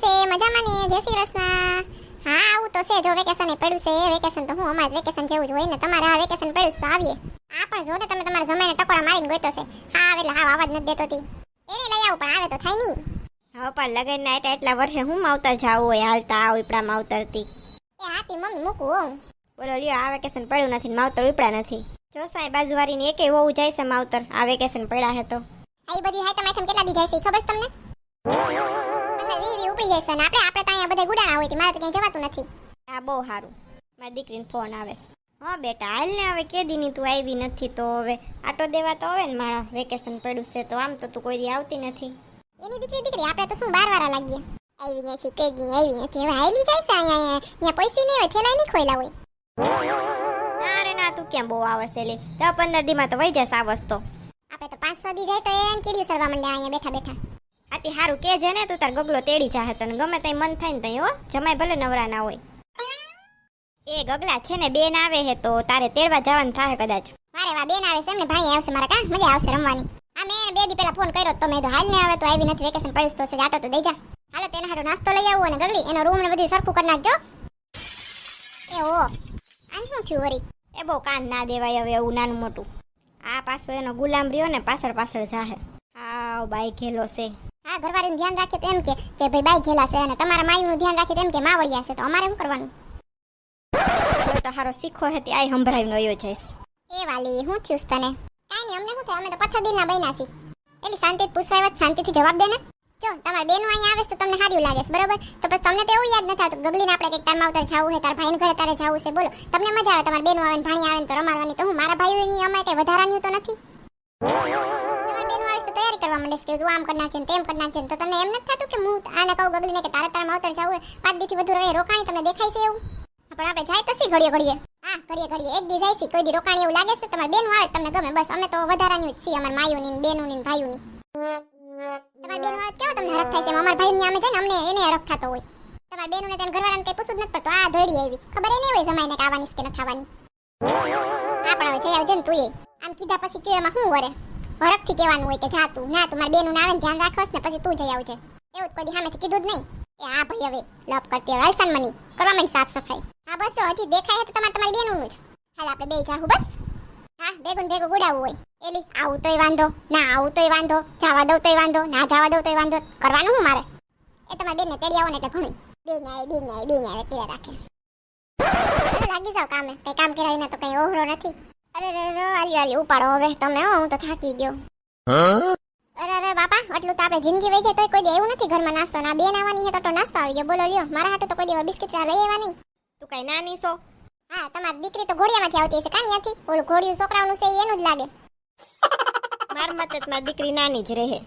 છે મજામાં ને? જય શ્રી કૃષ્ણ. હા આવું તો છે જો વેકેશન એ પડ્યું છે વેકેશન તો હું અમારે વેકેશન જેવું જ હોય ને તમારે આ વેકેશન પડ્યું તો આવીએ. આ પણ જો ને તમે તમારા જમાઈને ટકોરા મારીને ગોતો છે. હા આવે એટલે હા આવાજ નથી દેતો હતી એને લઈ આવું પણ આવે તો થાય નહીં. હવે પણ લગન ના એટલા એટલા વર્ષે હું માવતર જાવું હોય હાલતા આ ઉપડા માવતરથી એ હાથી મમ્મી મૂકું હો બોલો લ્યો આ વેકેશન પડ્યું નથી માવતર ઉપડા નથી. જો સાહેબ બાજુવાળીની એકે હોવું જાય છે માવતર આ વેકેશન પડ્યા હે તો. આ બધી હાઈ તમારે કેટલા દી જાય છે ખબર છે તમને? પંદર વીરી ઉપડી જઈશું છે ને આપણે આપણે ત્યાં બધા ગુડાણા હોય મારે તો ક્યાંય જવાતું નથી. આ બહુ સારું. મારી દીકરીને ફોન આવે હા બેટા હાલ ને હવે કે દીની તું આવી નથી તો હવે આટો દેવા તો હવે ને મારા વેકેશન પડ્યું છે તો આમ તો તું કોઈ દી આવતી નથી. એની દીકરી દીકરી આપણે તો શું બાર વાર લાગીએ? આવી નથી કઈ દી આવી નથી હવે હાલી જાય છે અહીંયા અહીંયા પૈસા નહીં હોય થેલા નહીં ખોયલા હોય. ના રે ના તું ક્યાં બહુ આવે છે લે દસ પંદર દીમાં તો વહી જશે આ વસ્તુ આપણે તો પાંચ છ દી જાય તો એને કીડ્યું સરવા માંડે અહીંયા બેઠા બેઠા. આથી સારું કે છે ને તું તાર ગગલો તેડી જાહે તને. ગમે ત્યાં મન થાય ને તઈ હો. જમાય ભલે નવરા ના હોય. એ ગગલા છે ને બેન આવે હે તો તારે તેડવા જવાનું થાય કદાચ. મારે વા બેન આવે છે એમને ભાઈ આવશે મારા કા? મજા આવશે રમવાની. આ મેં બે દી પહેલા ફોન કર્યો તો મેં તો હાલ ને આવે તો આવી નથી વેકેશન પડ્યું તો છે આટો તો દઈ જા. હાલો તેના હાટો નાસ્તો લઈ આવું અને ગગલી એનો રૂમ ને બધું સરખું કરી નાખજો. એ ઓ આ શું થયું વરી? એ બહુ કાન ના દેવાય હવે એવું નાનું મોટું. આ પાછો એનો ગુલામ રહ્યો ને પાછળ પાછળ જાહે. હાવ બાઈ ઘેલો છે. હા ઘરવાળીનું ધ્યાન રાખીએ તો એમ કે કે ભાઈ બાઈ ઘેલા છે અને તમારા માયુનું ધ્યાન રાખીએ તો એમ કે માવડિયા છે તો અમારે શું કરવાનું? તો હારો શીખો હતી આય સંભળાવીને વયો જઈશ. એ વાલી હું થયું તને? કાંઈ નહીં અમને શું થાય? અમે તો પછા દિલના બન્યા છીએ. એટલે શાંતિથી પૂછવા વાત શાંતિથી જવાબ દે ને. જો તમારા બેનો અહીંયા આવે તો તમને સારું લાગે છે બરોબર? તો પછી તમને તો એવું યાદ નથી આવતું ગગલીને આપણે કંઈક તાર માવતર જવું છે તાર ભાઈને ઘરે તારે જવું છે બોલો. તમને મજા આવે તમારા બેનો આવે ને ભાણી આવે ને તો રમાડવાની તો હું મારા ભાઈઓની અમે કંઈ વધારાની તો નથી? તૈયારી કરવા માંડે કે તું આમ કરી નાખજે તેમ કરી નાખજે તો તને એમ નથી થતું કે હું આને કહું ગગલીને કે તારે તારા માવતર જવું પાંચ દીથી વધુ રહે, રોકાણી તમને દેખાય છે એવું? પણ આપણે જાય તો સી ઘડીએ ઘડીએ? હા, ઘડીએ ઘડીએ. એક દી જાય કોઈ દી રોકાણી એવું લાગે છે? તમારી બેન આવે તમને ગમે. બસ, અમે તો વધારાની જ છીએ, અમારા માયુની ને બેનુની ભાઈઓની. તમારી બેન આવે કેવો તમને હરખ થાય છે? અમારા ભાઈની આમે જાય ને, અમને એને હરખ થતો હોય. તમારી બેનું ને તેને ઘરવાળાને કઈ પૂછવું જ નથી પડતો. આ ધડી આવી. ખબર એ હોય જમાઈને કે આવવાની કે નથી આવવાની હા, પણ હવે જઈ આવજે ને તું આમ કીધા પછી કે એમાં શું વરે? હરખથી કહેવાનું હોય કે જા તું, ના તું, મારી બેનું આવે ને ધ્યાન રાખોસ ને પછી તું જઈ આવજે એવું જ કોઈ સામેથી કીધું જ નહીં. એ હા ભાઈ હવે લપ કરતી હવે અલસન મની કરવા માંડી સાફ સફાઈ. હા, બસ જો, હજી દેખાય તો તમારે તમારી બેનું જ. હાલ આપણે બે જાહું, બસ. હા ભેગું ભેગું ગુડાવવું હોય. એલી, આવું તોય વાંધો, ના, આવું તોય વાંધો, જવા દઉં તોય વાંધો, ના, જવા દઉં તોય વાંધો. કરવાનું હું મારે? એ તમારે બેનને તેડી આવો ને એટલે ભણી. બે ન્યાય બે ન્યાય બે ન્યાય રાખે. લાગી જાવ કામે. કઈ કામ કરાવીને વિના તો કઈ ઓહરો નથી. અરે રે રે આલી આલી ઉપાડો હવે તમે હો હું તો થાકી ગયો. અરે અરે બાપા આટલું તો આપણે જિંદગી વહી જાય તોય કોઈ દી એવું નથી ઘરમાં નાસ્તો ના બેન આવવાની છે તો તો નાસ્તો આવી ગયો. બોલો લ્યો મારા હાટુ તો કોઈ દેવા બિસ્કિટ લઈ આવવાની. તું કઈ નાની છો? હા તમારી દીકરી તો ઘોડિયામાંથી આવતી હશે. કાં ત્યાંથી ઓલું ઘોડિયું છોકરાઓનું છે એનું જ લાગે. માર મતે મારી દીકરી નાની જ રહે.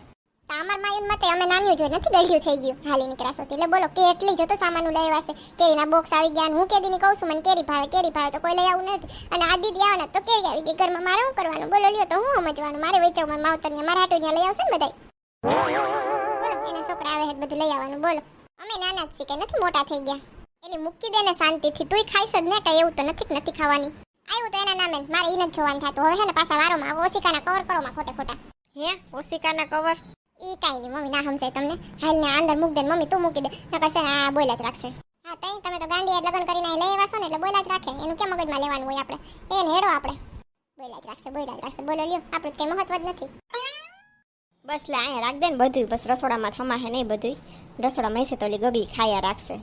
તો અમાર માયુન મતે અમે નાન્યું જોઈ નથી ગળ્યું થઈ ગયું હાલી નીકળાશો એટલે બોલો કેટલી જોતો સામાન આવ્યા છે કેરીના બોક્સ આવી ગયા હું કેદીની કહું છું, મને કેરી ભાવે કેરી ભાવે તો કોઈ લઈ આવું નથી. અને આ દીદી આવે તો કેરી આવી ગઈ, ઘરમાં મારે શું કરવાનું? બોલો, લ્યો, તો હું સમજવાનું? મારે વેચાવ, મારા માવતર ને મારા હાટુ લઈ આવશે ને બધાય? બોલો, એના છોકરા આવે બધું લઈ આવવાનું, બોલો. અમે નાના જ કે નથી, મોટા થઈ ગયા. એટલે મૂકી દે ને શાંતિથી, તુંય ખાઈશ જ ને કઈ એવું તો નથી નથી ખાવાની. આવ્યું તો એના નામે મારે એ નથી જોવાનું થતું. હવે હે ને પાછા વારોમાં, ઓશિકાના કવર કરો માં ખોટે ખોટા. હે? ઓશિકાના કવર ઈ કાઈ નહીં મમ્મી ના સમજાય તમને. હાલ ને અંદર મૂક દે મમ્મી તું મૂકી દે. નકર છે આ બોલ્યા જ રાખશે. હા તઈ તમે તો ગાંડી લગ્ન કરીને લઈ આવ્યા છો ને એટલે બોલ્યા જ રાખે. એનું કેમ મગજમાં લેવાનું હોય આપણે? એને હેડો આપણે. બોલ્યા જ રાખશે બોલ્યા જ રાખશે. બોલો લ્યો આપણું કઈ મહત્વ જ નથી. બસ લે અહીંયા રાખ દે ને બધું બસ રસોડામાં થમાહે નહીં બધું રસોડામાં હશે તો ઓલી ગગલી ખાયા રાખશે.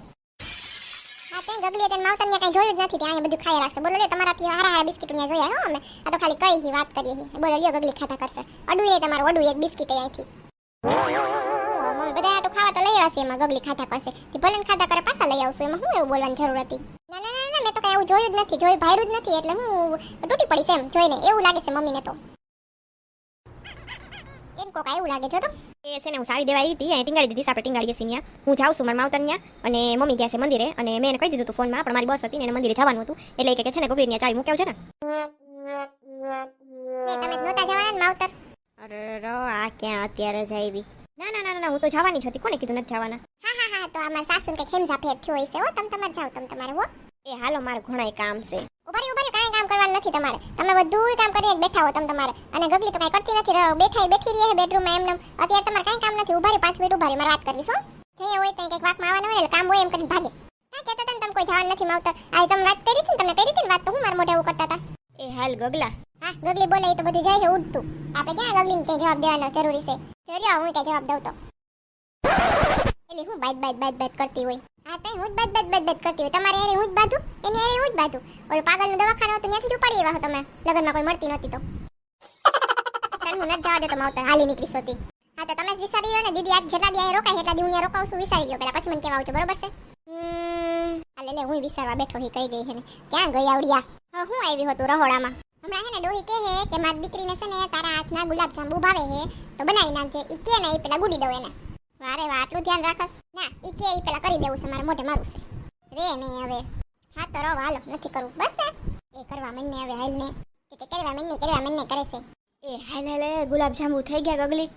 હા તે ગગલી તેને માવતર ને કઈ જોયું જ નથી ત્યાં બધું ખાઈ રાખશે. બોલો લે તમારાથી હારા હારા બિસ્કિટ ને જોયા હો અમે? આ તો ખાલી કઈ વાત કરીએ બોલો લ્યો ગગલી ખાતા કરશે. અડું એ તમારું અડું એક બિસ્કિટ અહીંથી મમ્મી બધા આટું ખાવા તો લઈ આવશે એમાં ગગલી ખાતા કરશે. તે ભલે ખાતા કરે પાછા લઈ આવશું એમાં હું એવું બોલવાની જરૂર હતી? ના ના ના મેં તો કઈ એવું જોયું જ નથી જોયું ભાયરું જ નથી એટલે હું તૂટી પડી એમ જોઈને. એવું લાગે છે મમ્મીને તો. એમ કોક એવું લાગે જો તો. એ છે ને હું સાડી દેવા આવી હતી અહીં ટીંગાડી દીધી આપણે ટીંગાડીએ છીએ ત્યાં. હું જાઉં છું મારા માવતર અને મમ્મી ગયા છે મંદિરે અને મેં એને કહી દીધું હતું ફોનમાં પણ મારી બસ હતી ને એને મંદિરે જવાનું હતું. એટલે કે છે ને ગોગલી ત્યાં ચાવી મૂક્યા છે ને. તમે નહોતા જવાના માવતર? અરે રો આ ક્યાં અત્યારે જ આવી ના ના ના ના હું તો જવાની જ હતી. કોને કીધું નથી જવાના? હા હા હા તો અમાર સાસુ કે ખેમઝા ફેર થયો હશે હો તમે તમારે જાવ તમે તમારે હો. એ હાલો મારે ઘણાય કામ છે. ઉભારી ઉભારી કાંઈ કામ કરવાનું નથી તમારે. તમે બધું કામ કરીને બેઠા હો તમે તમારે. અને ગગલી તો કાંઈ કરતી નથી રહો બેઠા બેઠી રહી બેડરૂમમાં એમને અત્યારે તમારે કાંઈ કામ નથી ઊભા રહ્યો પાંચ મિનિટ ઉભારી મારે વાત કરવી છો જઈએ હોય તો કંઈક વાકમાં આવવાનું હોય કામ હોય એમ કરીને ભાગે. હા કહેતા હતા ને તમે કોઈ જવાનું નથી માવતર. આ તમે વાત કરી હતી ને તમને કરી હતી ને વાત તો હું મારા મોઢે એવું કરતા હતા. એ હાલ ગગલા. હા ગગલી બોલે તો બધું જાય છે ઉડતું. આપણે ક્યાં ગગલીને ક્યાંય જવાબ દેવાનો જરૂરી છે. જોઈ હું ક્યાં જવાબ દઉં તો. એટલે હું બાદ બાદ બાદ બાદ કરતી હોય. હા તઈ હું જ બાદ બાદ બાદ બાદ કરતી હોય. તમારે એરે હું જ બાધું? એની એરે હું જ બાધું? ઓલું પાગલનું દવાખાનું હતું ત્યાંથી ઉપાડી એવા તમે. લગનમાં કોઈ મળતી નહોતી તો. તને હું નથી જવા દેતો માવતર હાલી નીકળી સોતી હા તો તમે જ વિચારી લો ને દીદી આજ જેટલા દી અહીંયા રોકાય એટલા દી હું ત્યાં રોકાવું છું પેલા પછી મને કેવા આવજો બરોબર છે? હમ, આ લે લે હું વિચારવા બેઠો હી કઈ ગઈ છે ને. ક્યાં ગઈ આવડિયા? હું આવી હતું રહોડામાં. હમણાં હે ને ડોહી કહે હે કે મારી દીકરીને છે ને તારા હાથના ગુલાબ જાંબુ ભાવે હે તો બનાવી નાખજે. ઈ કે ને ઈ પેલા ગુડી દઉં એને. વારે વાહ આટલું ધ્યાન રાખસ. ના ઈ કે ઈ પેલા કરી દેવું છે મારે મોઢે મારું છે. રે નહીં હવે. હા તો રવ હાલો નથી કરવું. બસ ને. એ કરવા મને હવે હાલ ને કે કરવા મને કરવા મને કરે છે. એ હાલ હાલ હાલ, ગુલાબ જાંબુ થઈ ગયા ગગલી.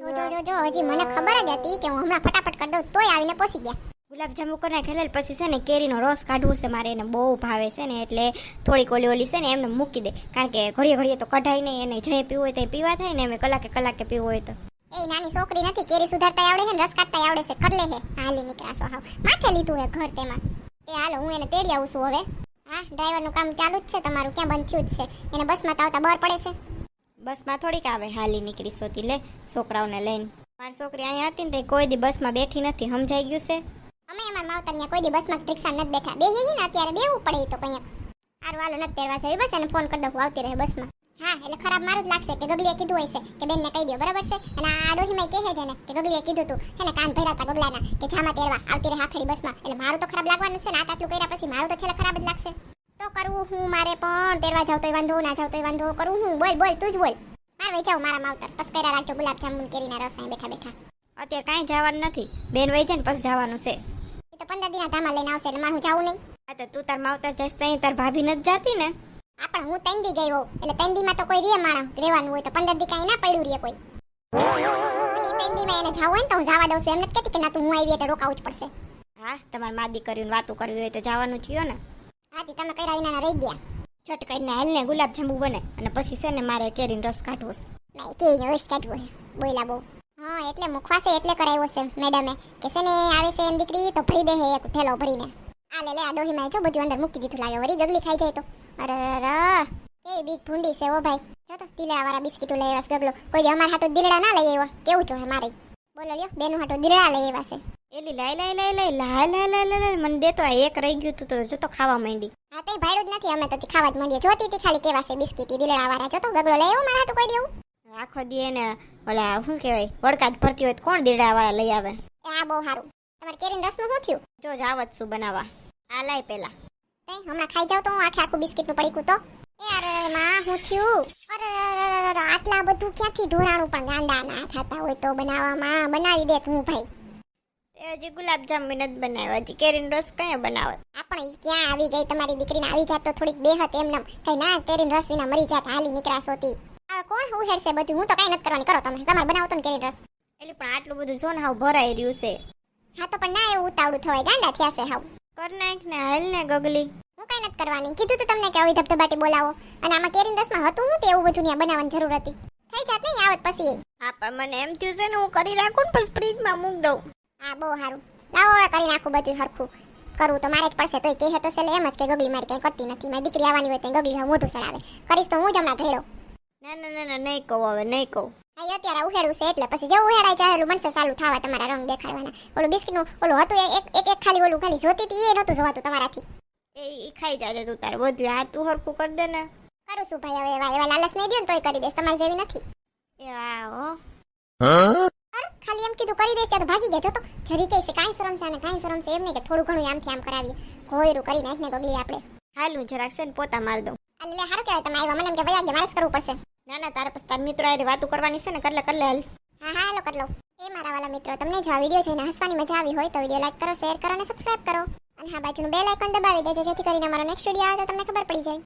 જો જો જો જો હજી મને ખબર જ હતી કે હું હમણાં ફટાફટ કરી દઉં તોય આવીને પોસી ગયા. ગુલાબ જાંબુ કરી નાખેલા પછી છે ને કેરીનો રસ કાઢવું છે મારે એને બહુ ભાવે છે ને એટલે થોડીક ઓલી ઓલી છે ને એમને મૂકી દે. કારણ કે ઘડીએ ઘડીએ તો કઢાઈ નહીં એને જે પીવું હોય તે પીવા થાય ને એમ કલાકે કલાકે પીવું હોય તો. એ નાની છોકરી નથી કેરી સુધારતા આવડે છે ને રસ કાઢતા આવડે છે કરલે હે. હાલી નીકળાશો હાવ. માથે લીધું હે ઘર તેમાં. એ હાલો હું એને તેડી આવું છું હવે. હા ડ્રાઈવરનું કામ ચાલુ જ છે તમારું ક્યાં બંધ થયું જ છે? એને બસમાં તો આવતા બર પડે છે. બસમાં થોડીક આવે હાલી નીકળી સોતી લે છોકરાઓને લઈને. મારી છોકરી અહીંયા હતી ને તે કોઈ દી બસમાં બેઠી નથી સમજાઈ ગયું છે? અમે અમારા માવતર ત્યાં કોઈ દી બસમાં રિક્ષા નથી બેઠા. બે ને અત્યારે બેવું પડે ઈ તો કંઈક હારું, હાલો, નથી તેડવા છે બસ એને ફોન કરી દઉં, હું આવતી રહે બસમાં. હા, એટલે ખરાબ મારું જ લાગશે કે ગગલીએ કીધું હોય છે કે બેનને કહી દો બરાબર છે? અને આ ડોહીમાં કહે છે ને કે ગગલીએ કીધું તું, હે ને કાન ભર્યા હતા ગગલાના કે જામાં તેડવા, આવતી રહે આખડી બસમાં. એટલે મારું તો ખરાબ લાગવાનું છે ને, આ આટલું કર્યા પછી મારું તો છેલ્લે ખરાબ જ લાગશે. તો કરવું હું મારે પણ, તેડવા જાવ તોય વાંધો, ના જાવ તોય વાંધો કરવું હું, બોલ બોલ, તું જ બોલ. મારે વહી જાવ મારા માવતર. બસ કર્યા રાખજો ગુલાબ જાંબુ કેરીના રસ અહીં બેઠા બેઠા. અત્યારે કાંઈ જવાનું નથી. બેન વહી છે ને પછી જવાનું છે. એ તો પંદર દિના ધામા લઈને આવશે એટલે મારે હું જાવું નહીં. આ તો તું તાર માવતર જઈશ ત્યાં તાર ભાભી નથી જાતી ને? આ પણ હું ત્રણ દી ગઈ હોઉં. એટલે ત્રણ તો કોઈ રે માણસ રહેવાનું હોય તો પંદર દી કાંઈ ના પડ્યું રે કોઈ. અને ઈ ત્રણ દીમાં એને જાવું હોય ને તો હું જવા દઉં છું. એમ નથી કહેતી કે ના તું હું આવી એટલે રોકાવું જ પડશે. હા તમારે માદી કર્યું ને વાતું કરવી હોય તો જવાનું થયો ને. હાથી તમે કર્યા વિના રહી ગયા. છટ કરીને હાલ ને ગુલાબ જાંબુ બને. અને પછી છે ને મારે કેરીનો રસ કાઢવો છે. કે રસ કાઢવો હે બોયલા બહુ. હા એટલે મુખવાસે એટલે કરાવ્યો છે મેડમે. કે છે ને આવે છે એમ દીકરી તો ભરી દે હે એક થેલો ભરીને. આ લે લે આ ડોહીમાં જો બધું અંદર મૂકી દીધું લાગે વરી ગગલી ખાઈ જાય તો. અરે રે કેવી બીક ભૂંડી છે ઓ ભાઈ. જો તો દીલડા વાળા બિસ્કીટો લઈ આવ્યા ગગલો. કોઈ દી અમારા હાટો દીલડા ના લઈ આવ્યો. કેવું જો હે મારે? બોલો લ્યો બેનું હાટો દિલડા લઈ આવ્યા છે. એલી લાઈ લાઈ લાઈ લાઈ લાઈ લાઈ લાઈ લાઈ લાઈ મને દેતો આ એક રહી ગયું તું તો જો તો ખાવા માંડી. હા તે ભાડું જ નથી અમે તો ખાવા જ માંડીએ. જોતી હતી ખાલી કેવા છે બિસ્કીટી દીલડા વાળા. જો તો ગગલો લઈ આવ્યો મારા હાટું કોઈ દેવું આખો દી એને ઓલા શું કહેવાય વડકા જ ભરતી હોય તો કોણ દીડાવાળા લઈ આવે? એ આ બહુ સારું. તમારે કેરીન રસનું શું થયું? જો જ આવત શું બનાવવા. આ લાઈ પેલા. તઈ હમણાં ખાઈ જાવ તો હું આખે આખું બિસ્કિટનું પડીકું તો. એ અરે માં હું થયું? અરે આટલા બધું ક્યાંથી ઢોરાણું પણ ગાંડા ના થતા હોય તો બનાવવામાં? બનાવી દે તું ભાઈ. હજી ગુલાબ જાંબુ નથી બનાવ્યો. હજી કેરીનો રસ કયા બનાવે આપણે ક્યાં આવી ગઈ? તમારી દીકરીને આવી જાત તો થોડીક બેહત એમને કઈ ના કેરીન રસ વિના મરી જાત હાલી નીકળાશ હોતી આ કોણ બધું? હું તો કઈ નથી કરવાની. કરો તમે. તમારે બનાવો તો ને કેરી ડ્રેસ એટલે પણ આટલું બધું જો ને હાવ ભરાઈ રહ્યું છે. હા તો પણ ના એવું ઉતાવળું થવાય. ગાંડા થયા છે હાવ. કર નાખ ને હાલ ને ગગલી. હું કઈ નથી કરવાની. કીધું તું તમને કે આવી ધબધબાટી બોલાવો. અને આમાં કેરી રસમાં હતું હું તે એવું બધું ત્યાં બનાવવાની જરૂર હતી. થઈ જાત નહીં આવત પછી. હા પણ મને એમ થયું છે ને હું કરી રાખું ને પછી ફ્રીજમાં મૂક દઉં. હા બહુ સારું. લાવો હવે કરી નાખું બધું હરખું. કરવું તો મારે જ પડશે. તોય કહે તો છે એમ જ કે ગગલી મારી કઈ કરતી નથી. મારી દીકરી આવવાની હોય તો ગગલી મોઢું સડાવે. કરીશ તો હું જ હમણાં ઢેડો ના ના ના ના નહીં કહું હવે નહીં કહું. હા અત્યારે ઉહેડું છે એટલે પછી જેવું ઉહેડાય ચાહેલું મનસે ચાલુ થવા તમારા રંગ દેખાડવાના. ઓલું બિસ્કીટનું ઓલું હતું એક એક એક ખાલી ઓલું ખાલી જોતી હતી એ નહોતું જોવાતું તમારાથી. એ ઈ ખાઈ જાજે તું તારે બધું આ તું હરખું કરી દે ને. કરું છું ભાઈ હવે એવા એવા લાલચ નહીં દો ને તોય કરી દઈશ તમારી જેવી નથી. એ હો. અરે ખાલી એમ કીધું કરી દઈશ ત્યાં તો ભાગી ગયા જો તો. જરી કઈ છે કાંઈ શરમ છે અને કાંઈ શરમ છે એમ નહીં કે થોડું ઘણું આમથી આમ કરાવીએ. કોયરું કરી નાખીને ગગલી આપણે હાલું જરાક છે ને પોતા માર દઉં. એટલે હારું કહેવાય તમે આવ્યા મને એમ કે ભાઈ આજે મારે કરવું પડશે. ના ના, તારે પછી તારા મિત્રો હારે વાતો કરવાની છે ને, કરલે કરલે હાલ. હા હા, હાલો, કરલો. એ મારા વાલા મિત્રો, તમને જો આ વીડિયો જોઈને હસવાની મજા આવી હોય તો વીડિયો લાઈક કરો શેર કરો અને સબસ્ક્રાઇબ કરો. અને હા, બાજુનું બેલ આઇકન દબાવી દેજો, જેથી કરીને અમારો નેક્સ્ટ વીડિયો આવે તો તમને ખબર પડી જાય.